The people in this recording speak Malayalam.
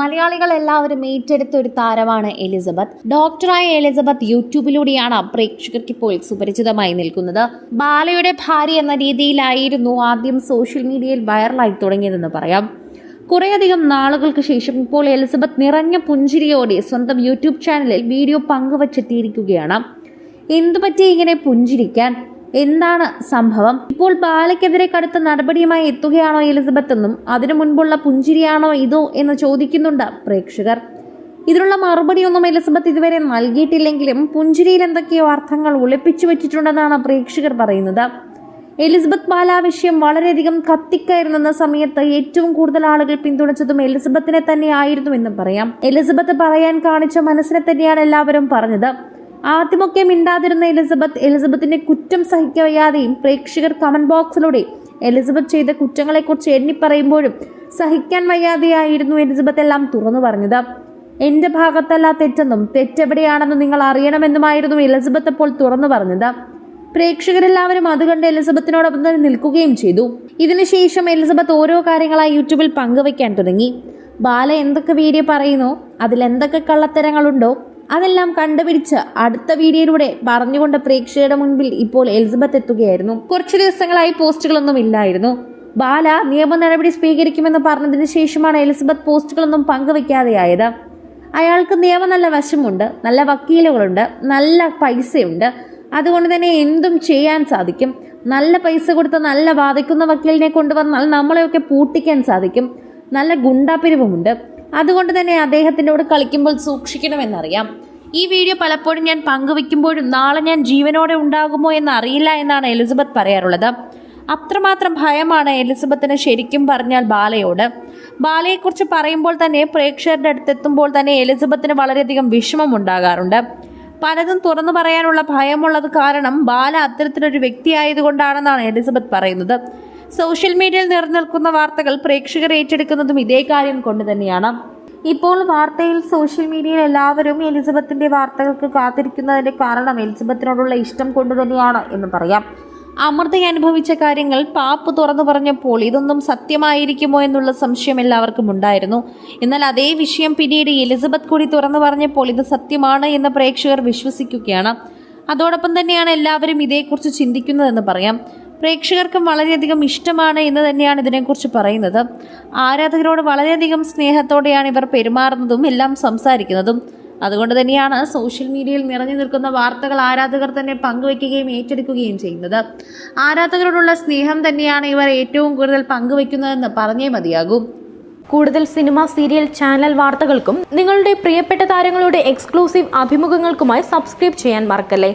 മലയാളികൾ എല്ലാവരും ഏറ്റെടുത്ത ഒരു താരമാണ് എലിസബത്ത്. ഡോക്ടറായ എലിസബത്ത് യൂട്യൂബിലൂടെയാണ് പ്രേക്ഷകർക്ക് ഇപ്പോൾ സുപരിചിതമായി നിൽക്കുന്നത്. ബാലയുടെ ഭാര്യ എന്ന രീതിയിലായിരുന്നു ആദ്യം സോഷ്യൽ മീഡിയയിൽ വൈറലായി തുടങ്ങിയതെന്ന് പറയാം. കുറേയധികം നാളുകൾക്ക് ശേഷം ഇപ്പോൾ എലിസബത്ത് നിറഞ്ഞ പുഞ്ചിരിയോടെ സ്വന്തം യൂട്യൂബ് ചാനലിൽ വീഡിയോ പങ്കുവച്ചെത്തിയിരിക്കുകയാണ്. എന്തുപറ്റി ഇങ്ങനെ പുഞ്ചിരിക്കാൻ? എന്താണ് സംഭവം? ഇപ്പോൾ ബാലയ്ക്കെതിരെ കടുത്ത നടപടിയുമായി എത്തുകയാണോ എലിസബത്ത് എന്നും അതിനു മുൻപുള്ള പുഞ്ചിരിയാണോ ഇതോ എന്ന് ചോദിക്കുന്നുണ്ട് പ്രേക്ഷകർ. ഇതിനുള്ള മറുപടിയൊന്നും എലിസബത്ത് ഇതുവരെ നൽകിയിട്ടില്ലെങ്കിലും പുഞ്ചിരിയിൽ എന്തൊക്കെയോ അർത്ഥങ്ങൾ ഒളിപ്പിച്ചു വെച്ചിട്ടുണ്ടെന്നാണ് പ്രേക്ഷകർ പറയുന്നത്. എലിസബത്ത് ബാല വിഷയം വളരെയധികം കത്തിക്കയറുന്ന സമയത്ത് ഏറ്റവും കൂടുതൽ ആളുകൾ പിന്തുണച്ചതും എലിസബത്തിനെ തന്നെയായിരുന്നു എന്ന് പറയാം. എലിസബത്ത് പറയാൻ കാണിച്ച മനസ്സിനെ തന്നെയാണ് എല്ലാവരും പറഞ്ഞത്. ആദ്യമൊക്കെ മിണ്ടാതിരുന്ന എലിസബത്ത് എലിസബത്തിന്റെ കുറ്റം സഹിക്കവയ്യാതെയും പ്രേക്ഷകർ കമന്റ് ബോക്സിലൂടെ എലിസബത്ത് ചെയ്ത കുറ്റങ്ങളെക്കുറിച്ച് എണ്ണിപ്പറയുമ്പോഴും സഹിക്കാൻ വയ്യാതെയായിരുന്നു എലിസബത്ത് എല്ലാം തുറന്നു പറഞ്ഞത്. എന്റെ ഭാഗത്തല്ല തെറ്റെന്നും തെറ്റെവിടെയാണെന്നും നിങ്ങൾ അറിയണമെന്നുമായിരുന്നു എലിസബത്ത് അപ്പോൾ തുറന്നു പറഞ്ഞത്. പ്രേക്ഷകരെല്ലാവരും അത് കണ്ട് എലിസബത്തിനോടൊപ്പം തന്നെ നിൽക്കുകയും ചെയ്തു. ഇതിനുശേഷം എലിസബത്ത് ഓരോ കാര്യങ്ങളായി യൂട്യൂബിൽ പങ്കുവയ്ക്കാൻ തുടങ്ങി. ബാല എന്തൊക്കെ വീഡിയോ പറയുന്നു? അതിൽ എന്തൊക്കെ കള്ളത്തരങ്ങളുണ്ടോ? അതെല്ലാം കണ്ടുപിടിച്ച് അടുത്ത വീഡിയോയിലൂടെ പറഞ്ഞുകൊണ്ട് പ്രേക്ഷകരുടെ മുൻപിൽ ഇപ്പോൾ എലിസബത്ത് എത്തുകയായിരുന്നു. കുറച്ചു ദിവസങ്ങളായി പോസ്റ്റുകളൊന്നും ഇല്ലായിരുന്നു. ബാല നിയമ നടപടി സ്വീകരിക്കുമെന്ന് പറഞ്ഞതിന് ശേഷമാണ് എലിസബത്ത് പോസ്റ്റുകളൊന്നും പങ്കുവയ്ക്കാതെയായത് അയാൾക്ക് നിയമ നല്ല വശമുണ്ട് നല്ല വക്കീലുകളുണ്ട് നല്ല പൈസയുണ്ട്. അതുകൊണ്ട് തന്നെ എന്തും ചെയ്യാൻ സാധിക്കും. നല്ല പൈസ കൊടുത്ത് നല്ല വാദിക്കുന്ന വക്കീലിനെ കൊണ്ടുവന്നാൽ നമ്മളെയൊക്കെ പൂട്ടിക്കാൻ സാധിക്കും. നല്ല ഗുണ്ടാപ്പിരിവുമുണ്ട് അതുകൊണ്ട് തന്നെ അദ്ദേഹത്തിന്റെ കൂടെ കളിക്കുമ്പോൾ സൂക്ഷിക്കണമെന്നറിയാം. ഈ വീഡിയോ പലപ്പോഴും ഞാൻ പങ്കുവെക്കുമ്പോഴും നാളെ ഞാൻ ജീവനോടെ ഉണ്ടാകുമോ എന്ന് അറിയില്ല എന്നാണ് എലിസബത്ത് പറയാറുള്ളത്. അത്രമാത്രം ഭയമാണ് എലിസബത്തിന് ശരിക്കും പറഞ്ഞാൽ ബാലയോട്. ബാലയെക്കുറിച്ച് പറയുമ്പോൾ തന്നെ പ്രേക്ഷകരുടെ അടുത്തെത്തുമ്പോൾ തന്നെ എലിസബത്തിന് വളരെയധികം വിഷമം ഉണ്ടാകാറുണ്ട്. പലതും തുറന്നു പറയാനുള്ള ഭയമുള്ളത് കാരണം ബാല അത്തരത്തിലൊരു വ്യക്തിയായതുകൊണ്ടാണെന്നാണ് എലിസബത്ത് പറയുന്നത്. സോഷ്യൽ മീഡിയയിൽ നിറഞ്ഞിൽക്കുന്ന വാർത്തകൾ പ്രേക്ഷകർ ഏറ്റെടുക്കുന്നതും ഇതേ കാര്യം കൊണ്ട് തന്നെയാണ്. ഇപ്പോൾ വാർത്തയിൽ സോഷ്യൽ മീഡിയയിൽ എല്ലാവരും എലിസബത്തിന്റെ വാർത്തകൾക്ക് കാത്തിരിക്കുന്നതിന്റെ കാരണം എലിസബത്തിനോടുള്ള ഇഷ്ടം കൊണ്ട് തന്നെയാണ് എന്ന് പറയാം. അമൃത അനുഭവിച്ച കാര്യങ്ങൾ പാപ്പ് തുറന്നു പറഞ്ഞപ്പോൾ ഇതൊന്നും സത്യമായിരിക്കുമോ എന്നുള്ള സംശയം എല്ലാവർക്കും ഉണ്ടായിരുന്നു. എന്നാൽ അതേ വിഷയം പിന്നീട് എലിസബത്ത് കൂടി തുറന്നു പറഞ്ഞപ്പോൾ ഇത് സത്യമാണ് എന്ന് പ്രേക്ഷകർ വിശ്വസിക്കുകയാണ്. അതോടൊപ്പം തന്നെയാണ് എല്ലാവരും ഇതേക്കുറിച്ച് ചിന്തിക്കുന്നതെന്ന് പറയാം. പ്രേക്ഷകർക്കും വളരെയധികം ഇഷ്ടമാണ് എന്ന് തന്നെയാണ് ഇതിനെക്കുറിച്ച് പറയുന്നത്. ആരാധകരോട് വളരെയധികം സ്നേഹത്തോടെയാണ് ഇവർ പെരുമാറുന്നതും എല്ലാം സംസാരിക്കുന്നതും. അതുകൊണ്ട് തന്നെയാണ് സോഷ്യൽ മീഡിയയിൽ നിറഞ്ഞു നിൽക്കുന്ന വാർത്തകൾ ആരാധകർ തന്നെ പങ്കുവയ്ക്കുകയും ഏറ്റെടുക്കുകയും ചെയ്യുന്നത്. ആരാധകരോടുള്ള സ്നേഹം തന്നെയാണ് ഇവർ ഏറ്റവും കൂടുതൽ പങ്കുവയ്ക്കുന്നതെന്ന് പറഞ്ഞേ മതിയാകൂ. കൂടുതൽ സിനിമ സീരിയൽ ചാനൽ വാർത്തകൾക്കും നിങ്ങളുടെ പ്രിയപ്പെട്ട താരങ്ങളുടെ എക്സ്ക്ലൂസീവ് അഭിമുഖങ്ങൾക്കുമായി സബ്സ്ക്രൈബ് ചെയ്യാൻ മറക്കല്ലേ?